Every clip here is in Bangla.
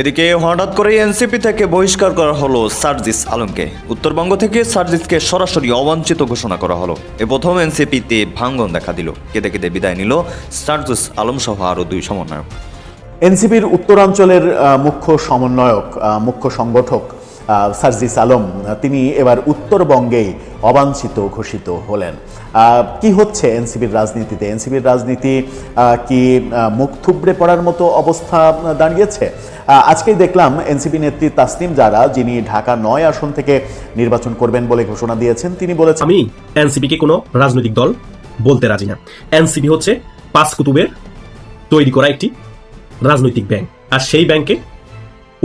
এদিকে হঠাৎ করে এনসিপি থেকে বহিষ্কার করা হলো সার্জিস আলমকে। উত্তরবঙ্গ থেকে সার্জিসকে সরাসরি অবাঞ্ছিত ঘোষণা করা হলো। এ প্রথম এনসিপিতে ভাঙ্গন দেখা দিল। কেঁদে কেঁদে বিদায় নিল সার্জিস আলম সহ আরও দুই সমন্বয়ক। এনসিপির উত্তরাঞ্চলের মুখ্য সমন্বয়ক মুখ্য সংগঠক সার্জিস আলম, তিনি এবার উত্তরবঙ্গেই অবাঞ্ছিত ঘোষিত হলেন। কি হচ্ছে এনসিপির রাজনীতিতে? এনসিপির রাজনীতি কি মুখ থুবড়ে পড়ার মতো অবস্থা দাঁড়িয়েছে? আজকেই দেখলাম এনসিপি নেত্রী তাসনিম যারা যিনি ঢাকা নয় আসন থেকে নির্বাচন করবেন বলে ঘোষণা দিয়েছেন। তিনি বলেছেন আমি এনসিপি কে কোনো রাজনৈতিক দল বলতে রাজি না। এনসিপি হচ্ছে পাঁচ কুতুবের তৈরি করা একটি রাজনৈতিক ব্যাংক। আর সেই ব্যাংকে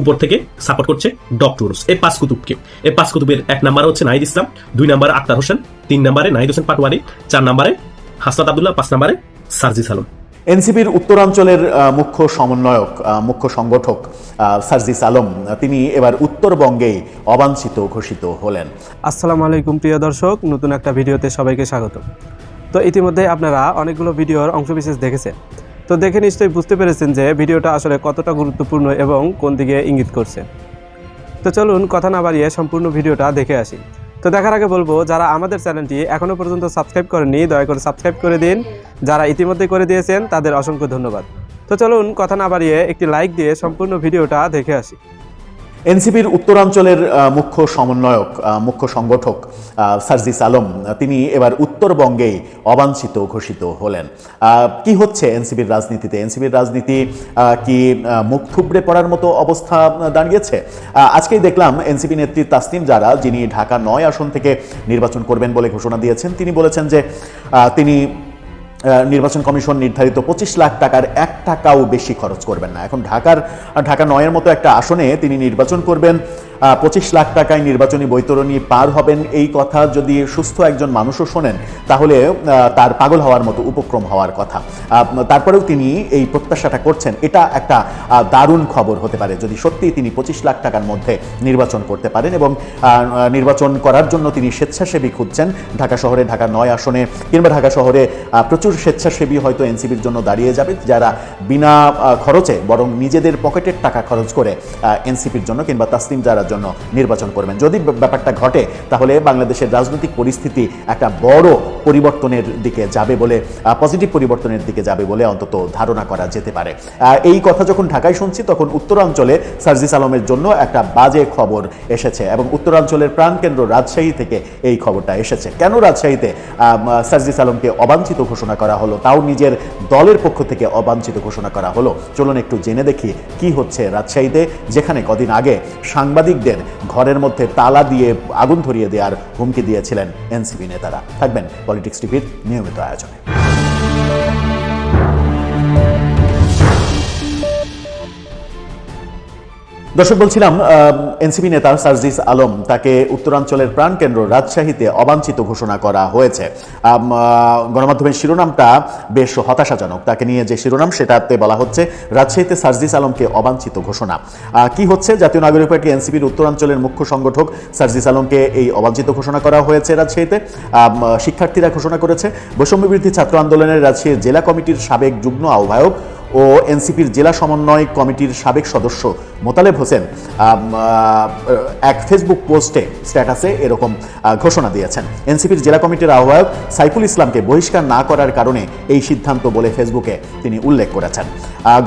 উপর থেকে সাপোর্ট করছে ডক্টর এই পাঁচ কুতুবকে। এই পাঁচ কুতুবের এক নাম্বার হচ্ছে নাহিদ ইসলাম, দুই নম্বরে আক্তার হোসেন, তিন নাম্বারে নাহিদ হোসেন পাটোয়ারি, চার নাম্বারে হাসনাত আবদুল্লাহ, পাঁচ নাম্বারে সার্জিস আলম। এনসিপির উত্তরাঞ্চলের মুখ্য সমন্বয়ক মুখ্য সংগঠক সার্জিস আলম, তিনি এবার উত্তরবঙ্গেই অবাঞ্ছিত ঘোষিত হলেন। আসসালামু আলাইকুম, প্রিয় দর্শক। নতুন একটা ভিডিওতে সবাইকে স্বাগত। তো ইতিমধ্যে আপনারা অনেকগুলো ভিডিওর অংশবিশেষ দেখেছেন। তো দেখে নিশ্চয়ই বুঝতে পেরেছেন যে ভিডিওটা আসলে কতটা গুরুত্বপূর্ণ এবং কোন দিকে ইঙ্গিত করছে। তো চলুন কথা না বাড়িয়ে সম্পূর্ণ ভিডিওটা দেখে আসি। তো দেখার আগে বলব, যারা আমাদের চ্যানেলটি এখনও পর্যন্ত সাবস্ক্রাইব করেনি দয়া করে সাবস্ক্রাইব করে দিন। যারা ইতিমধ্যে করে দিয়েছেন, তাদের অসংখ্য ধন্যবাদ। তো চলুন, কথা না বাড়িয়ে একটি লাইক দিয়ে সম্পূর্ণ ভিডিওটা দেখে আসি। এনসিপির উত্তরাঞ্চলের মুখ্য সমন্বয়ক মুখ্য সংগঠক সার্জিস আলম, তিনি এবার উত্তরবঙ্গেই অবাঞ্ছিত ঘোষিত হলেন। কি হচ্ছে এনসিপির রাজনীতিতে? এনসিপির রাজনীতি কি মুখ থুবড়ে পড়ার মতো অবস্থা দাঁড়িয়েছে? আজকেই দেখলাম এনসিপি নেত্রী তাসনিম যারা যিনি ঢাকা নয় আসন থেকে নির্বাচন করবেন বলে ঘোষণা দিয়েছেন, তিনি বলেছেন যে তিনি নির্বাচন কমিশন নির্ধারিত পঁচিশ লাখ টাকার এক টাকাও বেশি খরচ করবেন না। এখন ঢাকার, ঢাকা নয়ের মতো একটা আসনে তিনি নির্বাচন করবেন। পঁচিশ লাখ টাকায় নির্বাচনী বৈতরণী পার হবেন এই কথা যদি সুস্থ একজন মানুষও শোনেন, তাহলে তার পাগল হওয়ার মতো, উপক্রম হওয়ার কথা। তারপরেও তিনি এই প্রত্যাশাটা করছেন। এটা একটা দারুণ খবর হতে পারে যদি সত্যি তিনি পঁচিশ লাখ টাকার মধ্যে নির্বাচন করতে পারেন এবং নির্বাচন করার জন্য তিনি স্বেচ্ছাসেবী খুঁজছেন। ঢাকা শহরে ঢাকা নয় আসনে কিংবা ঢাকা শহরে প্রচুর স্বেচ্ছাসেবী হয়তো এনসিপির জন্য দাঁড়িয়ে যাবে, যারা বিনা খরচে বরং নিজেদের পকেটের টাকা খরচ করে এনসিপির জন্য কিংবা তাসলিম যারার জন্য নির্বাচন করবেন। যদি ব্যাপারটা ঘটে, তাহলে বাংলাদেশের রাজনৈতিক পরিস্থিতি একটা বড় পরিবর্তনের দিকে যাবে বলে পজিটিভ পরিবর্তনের দিকে যাবে বলে অন্তত ধারণা করা যেতে পারে। এই কথা যখন ঢাকায় শুনছি, তখন উত্তরাঞ্চলে সার্জিস আলমের জন্য একটা বাজে খবর এসেছে এবং উত্তরাঞ্চলের প্রাণকেন্দ্র রাজশাহী থেকে এই খবরটা এসেছে। কেন রাজশাহীতে সার্জিস আলমকে অবাঞ্ছিত ঘোষণা করা হলো? তাও নিজের দলের পক্ষ থেকে অবাঞ্ছিত ঘোষণা করা হলো? চলুন একটু জেনে দেখি কি হচ্ছে রাজশাহীতে, যেখানে কদিন আগে সাংবাদিকদের ঘরের মধ্যে তালা দিয়ে আগুন ধরিয়ে দেওয়ার হুমকি দিয়েছিলেন এনসিপি নেতারা। থাকবেন পলিটিক্স টিভির নিয়মিত আয়োজনে। দর্শক, বলছিলাম এনসিপি নেতা সার্জিস আলম তাকে উত্তরাঞ্চলের প্রাণকেন্দ্র রাজশাহীতে অবাঞ্ছিত ঘোষণা করা হয়েছে। গণমাধ্যমের শিরোনামটা বেশ হতাশাজনক। তাকে নিয়ে যে শিরোনাম, সেটাতে বলা হচ্ছে, রাজশাহীতে সার্জিস আলমকে অবাঞ্ছিত ঘোষণা। কি হচ্ছে? জাতীয় নাগরিক পার্টি এনসিপির উত্তরাঞ্চলের মুখ্য সংগঠক সার্জিস আলমকে এই অবাঞ্ছিত ঘোষণা করা হয়েছে রাজশাহীতে। শিক্ষার্থীরা ঘোষণা করেছে, বৈষম্য বিরোধী ছাত্র আন্দোলনের রাজশাহী জেলা কমিটির সাবেক যুগ্ম আহ্বায়ক ও এনসিপির জেলা সমন্বয় কমিটির সাবেক সদস্য মোতালেব হোসেন এক ফেসবুক পোস্টে স্ট্যাটাসে এরকম ঘোষণা দিয়েছেন। এনসিপির জেলা কমিটির আহ্বায়ক সাইফুল ইসলামকে বহিষ্কার না করার কারণে এই সিদ্ধান্ত বলে ফেসবুকে তিনি উল্লেখ করেছেন।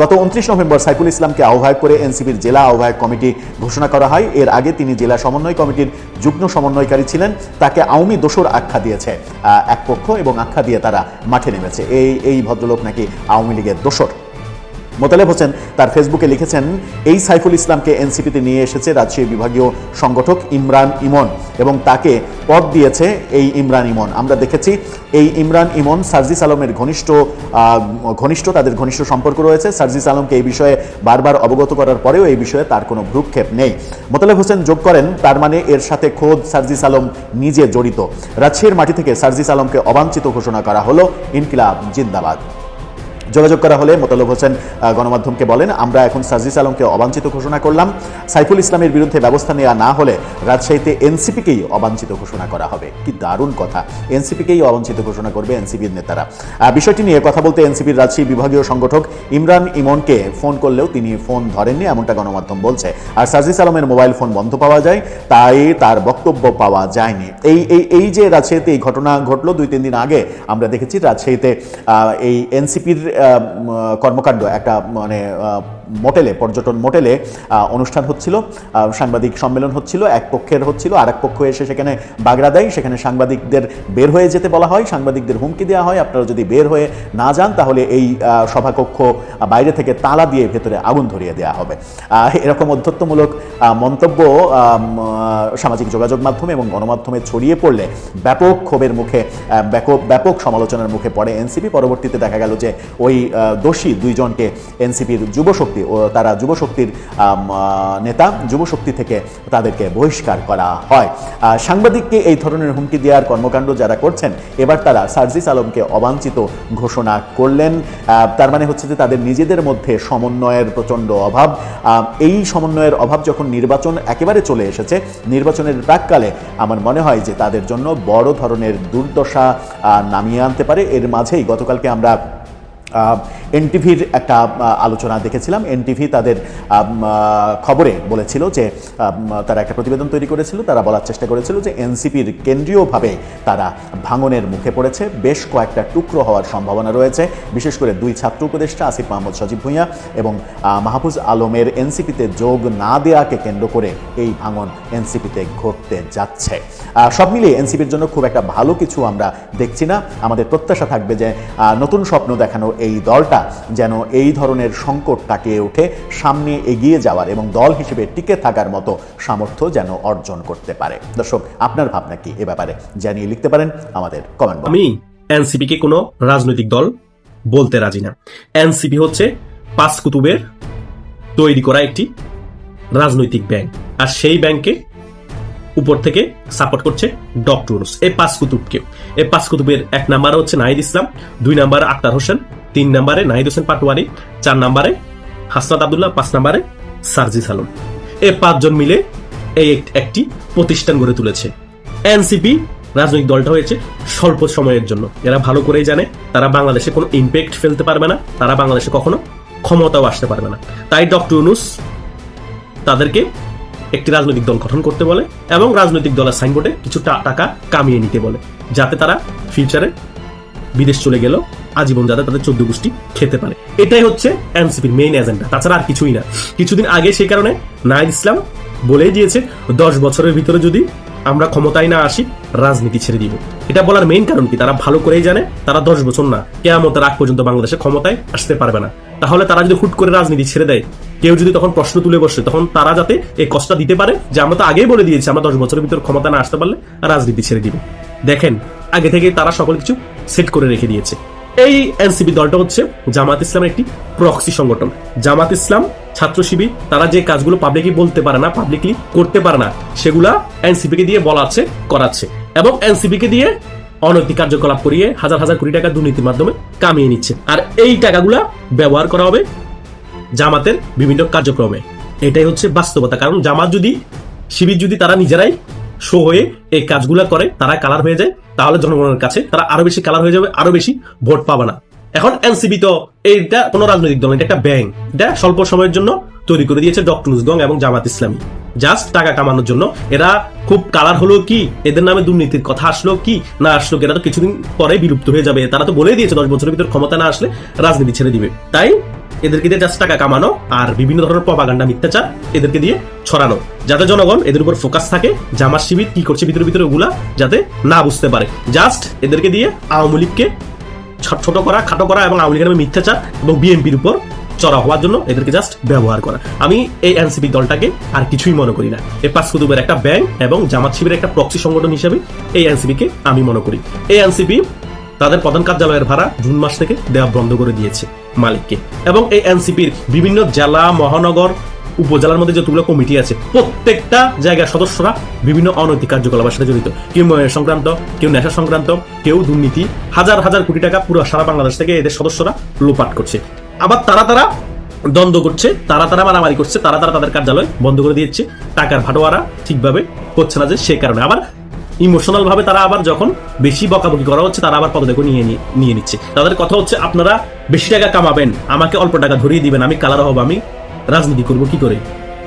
গত উনত্রিশ নভেম্বর সাইফুল ইসলামকে আহ্বায়ক করে এনসিপির জেলা আহ্বায়ক কমিটি ঘোষণা করা হয়। এর আগে তিনি জেলা সমন্বয় কমিটির যুগ্ম সমন্বয়কারী ছিলেন। তাকে আওয়ামী দোসর আখ্যা দিয়েছে। এক পক্ষ এবং আখ্যা দিয়ে তারা মাঠে নেমেছে। এই এই ভদ্রলোক নাকি আওয়ামী লীগের দোসর মোতালেব হোসেন তার ফেসবুকে লিখেছেন, এই সাইফুল ইসলামকে এনসিপিতে নিয়ে এসেছে রাজশাহী বিভাগীয় সংগঠক ইমরান ইমন এবং তাকে পদ দিয়েছে এই ইমরান ইমন। আমরা দেখেছি, এই ইমরান ইমন সার্জিস আলমের ঘনিষ্ঠ ঘনিষ্ঠ, তাদের ঘনিষ্ঠ সম্পর্ক রয়েছে। সার্জিস আলমকে এই বিষয়ে বারবার অবগত করার পরেও এই বিষয়ে তার কোনো ভ্রুক্ষেপ নেই। মোতালেব হোসেন যোগ করেন, তার মানে এর সাথে খোদ সার্জিস আলম নিজে জড়িত। রাজশাহীর মাটি থেকে সার্জিস আলমকে অবাঞ্ছিত ঘোষণা করা হলো ইনকিলাব জিন্দাবাদ। যোগাযোগ করা হলে মোতালব হোসেন গণমাধ্যমকে বলেন, আমরা এখন সাজিস আলমকে অবাঞ্ছিত ঘোষণা করলাম। সাইফুল ইসলামের বিরুদ্ধে ব্যবস্থা নেওয়া না হলে রাজশাহীতে এনসিপিকেই অবাঞ্ছিত ঘোষণা করা হবে। কি দারুণ কথা। এনসিপিকেই অবাঞ্ছিত ঘোষণা করবে এনসিপির নেতারা। বিষয়টি নিয়ে কথা বলতে এনসিপির রাজশাহী বিভাগীয় সংগঠক ইমরান ইমনকে ফোন করলেও তিনি ফোন ধরেননি, এমনটা গণমাধ্যম বলছে। আর সাজিস আলমের মোবাইল ফোন বন্ধ পাওয়া যায়, তাই তার বক্তব্য পাওয়া যায়নি। এই এই এই যে রাজশাহীতে এই ঘটনা ঘটলো, দুই, তিন দিন আগে আমরা দেখেছি রাজশাহীতে এই এনসিপির কর্মকাণ্ড একটা মানে মোটেলে, পর্যটন মোটেলে অনুষ্ঠান হচ্ছিল সাংবাদিক সম্মেলন হচ্ছিল, এক পক্ষের হচ্ছিল আর এক পক্ষ এসে সেখানে বাগড়া দেয়, সেখানে সাংবাদিকদের বের হয়ে যেতে বলা হয়, সাংবাদিকদের হুমকি দেওয়া হয়, আপনারা যদি বের হয়ে না যান, তাহলে এই সভাকক্ষ বাইরে থেকে তালা দিয়ে ভেতরে আগুন ধরিয়ে দেওয়া হবে। এরকম অধ্যত্বমূলক মন্তব্য সামাজিক যোগাযোগ মাধ্যমে এবং গণমাধ্যমে ছড়িয়ে পড়লে ব্যাপক ক্ষোভের মুখে ব্যাপক সমালোচনার মুখে পড়ে এনসিপি। পরবর্তীতে দেখা গেল যে ওই দোষী দুইজনকে এনসিপির যুবশক্তি ও তারা যুবশক্তির নেতা যুবশক্তি থেকে তাদেরকে বহিষ্কার করা হয়। সাংবাদিককে এই ধরনের হুমকি দেওয়ার কর্মকাণ্ড যারা করছেন, এবার তারা সার্জিস আলমকে অবাঞ্ছিত ঘোষণা করলেন। তার মানে হচ্ছে যে তাদের নিজেদের মধ্যে সমন্বয়ের প্রচণ্ড অভাব। এই সমন্বয়ের অভাব যখন নির্বাচন একেবারে চলে এসেছে, নির্বাচনের প্রাককালে আমার মনে হয় যে তাদের জন্য বড় ধরনের দুর্দশা নামিয়ে আনতে পারে। এর মাঝেই গতকালকে আমরা এনটিভির একটা আলোচনা দেখেছিলাম। এনটিভি তাদের খবরে বলেছিল যে তারা একটা প্রতিবেদন তৈরি করেছিল। তারা বলার চেষ্টা করেছিল যে এনসিপির কেন্দ্রীয়ভাবে তারা ভাঙনের মুখে পড়েছে। বেশ কয়েকটা টুকরো হওয়ার সম্ভাবনা রয়েছে। বিশেষ করে দুই ছাত্র উপদেষ্টা আসিফ মাহমুদ, সজীব ভূঁইয়া এবং মাহফুজ আলমের এনসিপিতে যোগ না দেওয়াকে কেন্দ্র করে এই ভাঙন এনসিপিতে ঘটতে যাচ্ছে। সব মিলিয়ে এনসিপির জন্য খুব একটা ভালো কিছু আমরা দেখছি না। আমাদের প্রত্যাশা থাকবে যে নতুন স্বপ্ন দেখানো এই দলটা যেন এই ধরনের সংকট কাটিয়ে উঠে সামনে এগিয়ে যাওয়ার এবং দল হিসেবে টিকে থাকার মতো সামর্থ্য যেন অর্জন করতে পারে। দর্শক, আপনার ভাবনা কি এ ব্যাপারে জানিয়ে লিখতে পারেন আমাদের কমেন্ট আমি এনসিপি কে কোনো রাজনৈতিক দল বলতে রাজি না। এনসিপি হচ্ছে পাঁচ কুতুবের তৈরি করা একটি রাজনৈতিক ব্যাংক। আর সেই ব্যাংকে উপর থেকে সাপোর্ট করছে ডক্টর এই পাঁচ কুতুবকে। এই পাঁচ কুতুবের এক নাম্বারে হচ্ছে নাহিদ ইসলাম, দুই নাম্বার আক্তার হোসেন তিন নাম্বারে নাহিদ হোসেন পাটোয়ারি, চার নাম্বারে হাসনাত আবদুল্লাহ, পাঁচ নাম্বারে সার্জিস আলম। এই পাঁচজন মিলে এই এক- একটি প্রতিষ্ঠান গড়ে তুলেছে। এনসিপি রাজনৈতিক দলটা হয়েছে স্বল্প সময়ের জন্য। এরা ভালো করেই জানে, তারা বাংলাদেশে কোনো ইম্প্যাক্ট ফেলতে পারবে না, তারা বাংলাদেশে কখনো ক্ষমতাও আসতে পারবে না। তাই ডক্টর ইউনুস তাদেরকে একটি রাজনৈতিক দল গঠন করতে বলে এবং রাজনৈতিক দলের সাইনবোর্ডে কিছু টাকা কামিয়ে নিতে বলে, যাতে তারা ফিউচারে বিদেশ চলে গেল আজীবন যাতে তাদের চোদ্দ গোষ্ঠী খেতে পারে। এটাই হচ্ছে এনসিপির মেইন এজেন্ডা তাছাড়া আর কিছুই না। কিছুদিন আগে সেই কারণে নাইদ ইসলাম বলেই দিয়েছে, দশ বছরের ভিতরে যদি আমরা ক্ষমতায় না আসি, রাজনীতি ছেড়ে দিব। এটা বলার মেইন কারণ কি? তারা ভালো করেই জানে, তারা দশ বছর না, কেয়ামতের আগ পর্যন্ত বাংলাদেশে ক্ষমতায় আসতে পারবে না। তাহলে তারা যদি হুট করে রাজনীতি ছেড়ে দেয়, কেউ যদি তখন প্রশ্ন তুলে বসে, তখন তারা যাতে এই কষ্টটা দিতে পারে যে আমরা তো আগেই বলে দিয়েছি, আমরা দশ বছরের ভিতরে ক্ষমতা না আসতে পারলে রাজনীতি ছেড়ে দিব। দেখেন, আগে থেকে তারা সকল কিছু সেট করে রেখে দিয়েছে। এই এনসিপি দলটা হচ্ছে জামাত ইসলামের একটি প্রক্সি সংগঠন। জামাত ইসলাম, ছাত্র শিবির, তারা যে কাজগুলো পাবলিকলি বলতে পারে না পাবলিকলি করতে পারে না, সেগুলা এনসিপি কে দিয়ে বলাচ্ছে করাচ্ছে। এবং এনসিপি কে দিয়ে অনৈতিক কার্যকলাপ করিয়ে হাজার হাজার কোটি টাকা দুর্নীতির মাধ্যমে কামিয়ে নিচ্ছে। আর এই টাকাগুলা ব্যবহার করা হবে জামাতের বিভিন্ন কার্যক্রমে। এটাই হচ্ছে বাস্তবতা। কারণ জামাত যদি, শিবির যদি তারা নিজেরাই শো হয়ে এই কাজগুলা করে, তারা কালার হয়ে যায় তাহলে জনগণের কাছে তারা আরও বেশি কালার হয়ে যাবে আরও বেশি ভোট পাবে না। এখন এনসিবি তো এইটা কোনো রাজনৈতিক দল এটা একটা ব্যাংক এটা স্বল্প সময়ের জন্য তৈরি করে দিয়েছে ডক্টর নুসগং এবং জামাত ইসলামী। জাস্ট টাকা কামানোর জন্য। এরা খুব কালার হলো কি? এদের নামে দুর্নীতির কথা আসলো কি? না আসলো এরা তো কিছুদিন পরে বিলুপ্ত হয়ে যাবে। তারা তো বলেই দিয়েছে, দশ বছরের ভিতর ক্ষমতা না আসলে রাজনীতি ছেড়ে দিবে। তাই এদেরকে দিয়ে জাস্ট টাকা কামানো আর বিভিন্ন ধরনের প্রপাগান্ডা মিথ্যাচার এদেরকে দিয়ে ছড়ানো। যাতে জনগণ এদের উপর ফোকাস থাকে জামার শিবির কি করছে ভিতরে ভিতরে ওগুলা যাতে না বুঝতে পারে। জাস্ট এদেরকে দিয়ে আওয়ামী লীগকে ছোট করা, খাটো করা এবং আওয়ামী লীগের মিথ্যাচার এবং বিএনপির উপর চড়া হওয়ার জন্য এদেরকে জাস্ট ব্যবহার করা। আমি এই এনসিপি দলটাকে আর কিছুই মনে করি না। এই পাঁচ কুতুবের একটা ব্যাংক এবং জামাত শিবিরের একটা প্রক্সি সংগঠন হিসেবে এই এনসিপি কে আমি মনে করি। এই এনসিপি তাদের প্রধান কার্যালয়ের ভাড়া জুন মাস থেকে দেওয়া বন্ধ করে দিয়েছে মালিককে। এবং এই এনসিপির বিভিন্ন জেলা, মহানগর উপজেলার মধ্যে যতগুলো কমিটি আছে, প্রত্যেকটা জায়গার সদস্যরা বিভিন্ন অনৈতিক কার্যকলাপের সাথে জড়িত। কেউ ময়ের সংক্রান্ত, কেউ নেশা সংক্রান্ত, কেউ দুর্নীতি। হাজার হাজার কোটি টাকা পুরো সারা বাংলাদেশ থেকে এদের সদস্যরা লোপাট করছে। আবার তারা তারা দ্বন্দ্ব করছে, তারা তারা মারামারি করছে, তারা তারা তাদের কার্যালয় বন্ধ করে দিচ্ছে টাকার ভাটোয়ারা ঠিকভাবে হচ্ছে না যে সে কারণে। আবার ইমোশনাল ভাবে তারা আবার যখন বেশি বকাবকি করা হচ্ছে, তারা আবার পদত্যাগ নিয়ে- নিয়ে নিচ্ছে। তাদের কথা হচ্ছে, আপনারা বেশি টাকা কামাবেন, আমাকে অল্প টাকা ধরিয়ে দিবেন, আমি কালার হব, আমি রাজনীতি করব কি করে?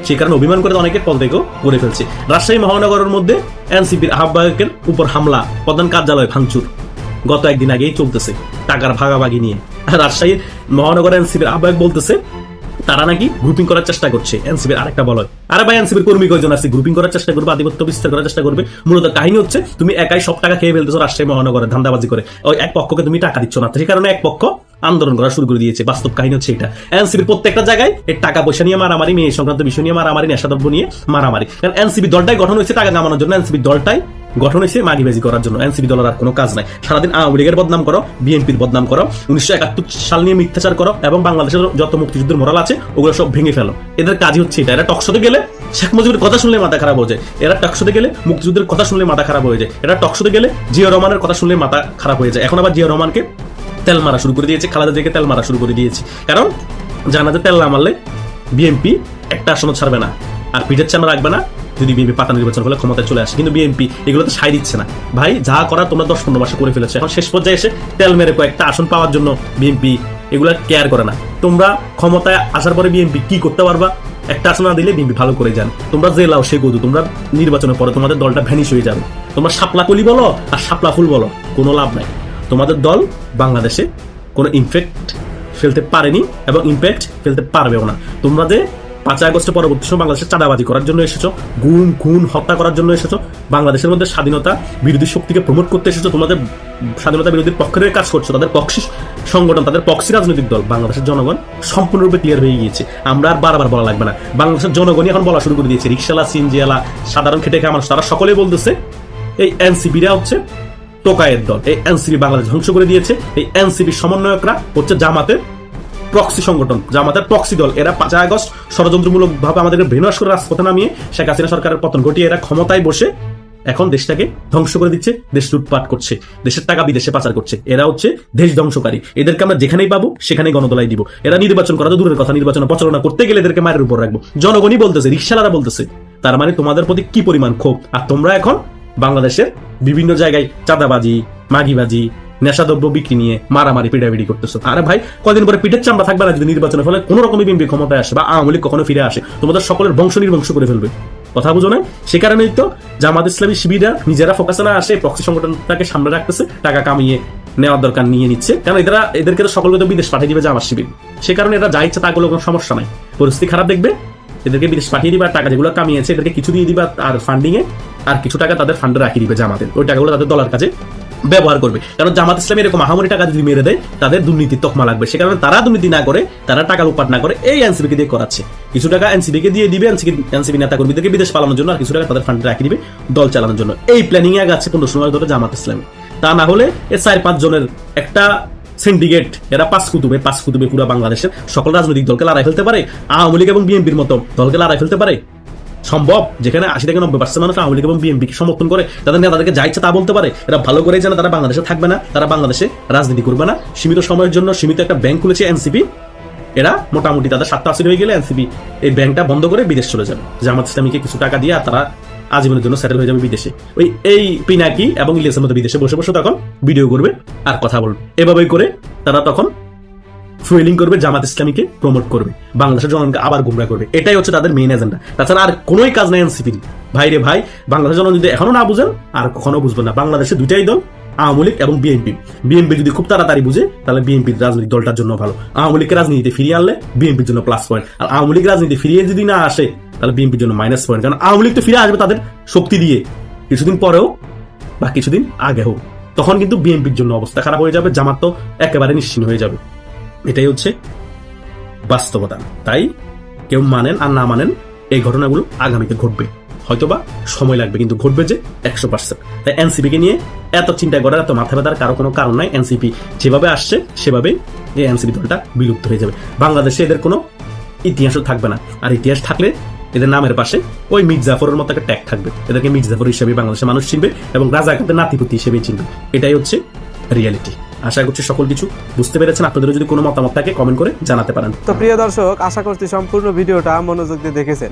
সে কারণে অভিমান করে অনেকে পদত্যাগও করে ফেলছে। রাজশাহী মহানগরের মধ্যে এনসিপির আহ্বায়কের উপর হামলা, প্রধান কার্যালয় ভাঙচুর। গত একদিন আগেই চলতেছে টাকার ভাগাভাগি নিয়ে। আর রাজশাহী মহানগর এনসিপির আহ্বায়ক বলতেছে, তারা নাকি গ্রুপিং করার চেষ্টা করছে এনসিবির আরেকটা বলয়। আরে ভাই এনসিবির কর্মী কয়জন আছে? গ্রুপিং করার চেষ্টা করবে, আধিপত্য বিস্তার করার চেষ্টা করবে। মূলত কাহিনী হচ্ছে, তুমি একাই সব টাকা খেয়ে ফেলতেছো রাজশাহী মহানগরে, ধান্দাবাজি করে। ওই এক পক্ষকে তুমি টাকা দিচ্ছ না, সেই কারণে এক পক্ষ আন্দোলন করা শুরু করে দিয়েছে। বাস্তব কাহিনী হচ্ছে এটা। এনসিবির প্রত্যেকটা জায়গায় এই টাকা পয়সা নিয়ে মারামারি, মেয়ে সংক্রান্ত বিষয় নিয়ে মারামারি, নেশাদ্রব্য নিয়ে মারামারি। কারণ এনসিবি দলটাই গঠন হয়েছে টাকা কামানোর জন্য। এনসিবি দলটাই গঠন হয়েছে মাগিবাজি করার জন্য। এনসিপি দলের আর কোনো কাজ নাই। সারাদিন আওয়ামী লীগের বদনাম করো, বিএনপির বদনাম করো, উনিশশো একাত্তর সাল নিয়ে মিথ্যাচার করো এবং বাংলাদেশের যত মুক্তিযুদ্ধের মোরাল আছে, ওগুলো সব ভেঙে ফেলো। এদের কাজই হচ্ছে এটা। এরা টকশোতে গেলে শেখ মুজিবের কথা শুনলে মাথা খারাপ হয়ে যায়। এরা টকশোতে গেলে মুক্তিযুদ্ধের কথা শুনলে মাথা খারাপ হয়ে যায়। এরা টকশোতে গেলে জিয়া রহমানের কথা শুনলে মাথা খারাপ হয়ে যায়। এখন আবার জিয়া রহমানকে তেল মারা শুরু করে দিয়েছে, খালেদা জিয়াকে তেল মারা শুরু করে দিয়েছে। কারণ জানা যে তেল না মারলে বিএনপি একটা আসনও ছাড়বে না, আর পিঠের চামড়া রাখবে না, যদি বিএনপি পাতা নির্বাচন হলে ক্ষমতায় চলে আসে। কিন্তু বিএনপি এগুলো তো সাই দিচ্ছে না। ভাই, যা করা তোমরা দশ পনেরো মাসে করে ফেলেছো। এখন শেষ পর্যায়ে এসে তেল মেরে কয়েকটা আসন পাওয়ার জন্য বিএনপি এগুলো কেয়ার করে না। তোমরা ক্ষমতায় আসার পরে বিএনপি কি করতে পারবা? একটা আসন না দিলে বিএনপি ভালো করে যান তোমরা যে লাও সে গদু তোমরা নির্বাচনের পরে তোমাদের দলটা ভ্যানিশ হয়ে যাবে। তোমরা শাপলা কলি বলো আর শাপলা ফুল বলো, কোনো লাভ নাই। তোমাদের দল বাংলাদেশে কোনো ইনফেক্ট ফেলতে পারেনি এবং ইম্প্যাক্ট ফেলতে পারবেও না। তোমরা যে পাঁচ আগস্টের পরবর্তী সময় বাংলাদেশে চাঁদাবাজি করার জন্য এসেছ, গুম, খুন, হত্যা করার জন্য এসেছ, বাংলাদেশের মধ্যে স্বাধীনতা বিরোধী শক্তিকে প্রমোট করতে এসেছ, তোমাদের স্বাধীনতা বিরোধীর পক্ষের কাজ করছ, তাদের পক্ষী সংগঠন, তাদের পক্ষী রাজনৈতিক দল, বাংলাদেশের জনগণ সম্পূর্ণরূপে ক্লিয়ার হয়ে গিয়েছে। আমরা আর বারবার বলা লাগবে না। বাংলাদেশের জনগণই এখন বলা শুরু করে দিয়েছে রিক্সালা সিনজিয়ালা সাধারণ খেটে খাওয়া মানুষ, তারা সকলেই বলতেছে, এই এনসিপিরা হচ্ছে টোকায়ের দল। এই এনসিপি বাংলাদেশ ধ্বংস করে দিয়েছে। এই এনসিপি সমন্বয়করা হচ্ছে জামাতের প্রক্সি সংগঠন, জামাতের প্রক্সি দল। এরা পাঁচ আগস্ট ষড়যন্ত্রমূলক ভাবে আমাদেরকে ভেনাস করে রাজপথে নামিয়ে শেখ হাসিনা সরকারের পতন ঘটিয়ে এরা ক্ষমতায় বসে এখন দেশটাকে ধ্বংস করে দিচ্ছে, দেশ লুটপাট করছে, দেশের টাকা বিদেশে পাচার করছে। এরা হচ্ছে দেশ ধ্বংসকারী। এদেরকে আমরা যেখানেই পাবো, সেখানেই গণদলাই দিব। এরা নির্বাচন করা তো দূরের কথা, নির্বাচন প্রচারণা করতে গেলে এদেরকে মায়ের উপর রাখব। জনগণই বলতেছে রিক্সালারা বলতেছে, তার মানে তোমাদের প্রতি কি পরিমাণ ক্ষোভ? আর তোমরা এখন বাংলাদেশের বিভিন্ন জায়গায় চাঁদাবাজি, মাগিবাজি, নেশাদ্রব্য বিক্রি নিয়ে মারামারি পিটাপিটি করতেছো। আরে ভাই, কদিন পরে পিঠের চামড়া থাকবে না যদি নির্বাচনের ফলে কোনো রকমের বিএনপি ক্ষমতায় আসে বা আওয়ামী লীগ কখনো ফিরে আসে, তোমাদের সকলের বংশ নির্বংশ করে ফেলবে। কথা বুঝো না? সে কারণেই তো জামাত ইসলামী শিবিরা নিজেরা ফোকাসে না আসে প্রক্সি সংগঠনটাকে সামনে রাখতেছে, টাকা কামিয়ে নেওয়ার দরকার নিয়ে নিচ্ছে। কারণ এরা এদেরকে তো সকলকে তো বিদেশ পাঠিয়ে দিবে জামাত শিবির। সে কারণে এরা যা ইচ্ছা তা কোনো সমস্যা নাই। পরিস্থিতি খারাপ দেখবে। এদেরকে বিদেশ পাঠিয়ে দিবা, টাকা যেগুলো কামিয়েছে, এদেরকে কিছু দিয়ে দিবা আর ফান্ডিং এ, আর কিছু টাকা তাদের ফান্ডে রাখিয়ে দিবে জামাতের। ওই টাকাগুলো তাদের দলার কাছে ব্যবহার করবে। কারণ জামাত ইসলামী এরকম মহামারী টাকা যদি মেরে দেয়, তাদের দুর্নীতির তকমা লাগবে। সে কারণে তারা দুর্নীতি না করে, তারা টাকা লোপাট না করে, এই এনসিবি কে দিয়ে করাচ্ছে। কিছু টাকা এনসিবি কে দিয়ে দিবে এনসিবি এনসিবি নেতা কর্মীদেরকে বিদেশ পালানোর জন্য, আর কিছু টাকা তাদের ফান্ডে রাখিয়ে দিবে, দল চালানোর জন্য। এই প্ল্যানিং এ আগাচ্ছে পনেরো সময় ধরে জামাত ইসলামী তা না হলে এ চার পাঁচ জনের একটা সিন্ডিকেট, এরা পাঁচ কুতুবে পাঁচ কুতুবে পুরো বাংলাদেশের সকল রাজনৈতিক দলকে লড়াই ফেলতে পারে, আওয়ামী লীগ এবং বিএনপির মতো দলকে লড়াই ফেলতে পারে। সম্ভব? যেখানে আশি থেকে নব্বই পার্সেন্ট মানুষ আওয়ামী লীগ এবং বিএনপিকে সমর্থন করে, তাদের নেতাদেরকে যা ইচ্ছা তা বলতে পারে। এরা ভালো করে জানে তারা বাংলাদেশে থাকবে না, তারা বাংলাদেশে রাজনীতি করবে না। সীমিত সময়ের জন্য সীমিত একটা ব্যাংক খুলেছে এনসিপি এরা মোটামুটি তাদের স্বার্থ হাসিল হয়ে গেলে এনসিপি এই ব্যাংকটা বন্ধ করে বিদেশ চলে যাবে। জামাত ইসলামীকে কিছু টাকা দিয়ে তারা আজীবনের জন্য সেটেল হয়ে যাবে বিদেশে। ওই এই পিনাকি এবং ইলিয়াসের মতো বিদেশে বসে বসে তখন ভিডিও করবে আর কথা বলবে। এভাবেই করে তারা তখন ফুয়েলিং করবে, জামাত ইসলামীকে প্রমোট করবে। বাংলাদেশের জনগণকে আবার গুমরা করবে। এটাই হচ্ছে তাদের মেইন এজেন্ডা তাছাড়া আর কোনোই কাজ নাই এনসিপির। ভাই রে ভাই, বাংলাদেশের জনগণ যদি এখনও না বুঝেন, আর কখনো বুঝবেন না। বাংলাদেশে দুইটাই দল আওয়ামী লীগ এবং বিএনপি বিএনপি যদি খুব তাড়াতাড়ি বুঝে, তাহলে বিএনপির রাজনৈতিক দলটার জন্য ভালো। আওয়ামী লীগকে রাজনীতিতে ফিরিয়ে আনলে বিএনপির জন্য প্লাস পয়েন্ট আর আওয়ামী লীগ রাজনীতি ফিরিয়ে যদি না আসে, তাহলে বিএনপির জন্য মাইনাস পয়েন্ট কারণ আওয়ামী লীগ তো ফিরে আসবে তাদের শক্তি দিয়ে। কিছুদিন পরেও বা কিছুদিন আগে হোক তখন কিন্তু বিএনপির জন্য অবস্থা খারাপ হয়ে যাবে, জামাত তো একেবারে নিশ্চিন্ন হয়ে যাবে। এটাই হচ্ছে বাস্তবতা। তাই কেউ মানেন আর না মানেন, এই ঘটনাগুলো আগামীতে ঘটবে। হয়তোবা সময় লাগবে, কিন্তু ঘটবে যে একশো পার্সেন্ট তাই এনসিপি কে নিয়ে এত চিন্তা করার, এত মাথা ব্যথার কারও কোনো কারণ নাই। এনসিপি যেভাবে আসছে, সেভাবেই এই এনসিপি দলটা বিলুপ্ত হয়ে যাবে। বাংলাদেশে এদের কোনো ইতিহাসও থাকবে না। আর ইতিহাস থাকলে এদের নামের পাশে ওই মির্জাফরের মতো একটা ট্যাগ থাকবে। এদেরকে মির্জাফর হিসেবে বাংলাদেশের মানুষ চিনবে এবং রাজাকারদের নাতিপুতি হিসেবে চিনবে। এটাই হচ্ছে রিয়েলিটি আশা করছি সকল কিছু বুঝতে পেরেছেন। আপনাদের যদি কোনো মতামত থাকে কমেন্ট করে জানাতে পারেন। তো প্রিয় দর্শক, আশা করছি সম্পূর্ণ ভিডিওটা মনোযোগ দিয়ে দেখেছেন।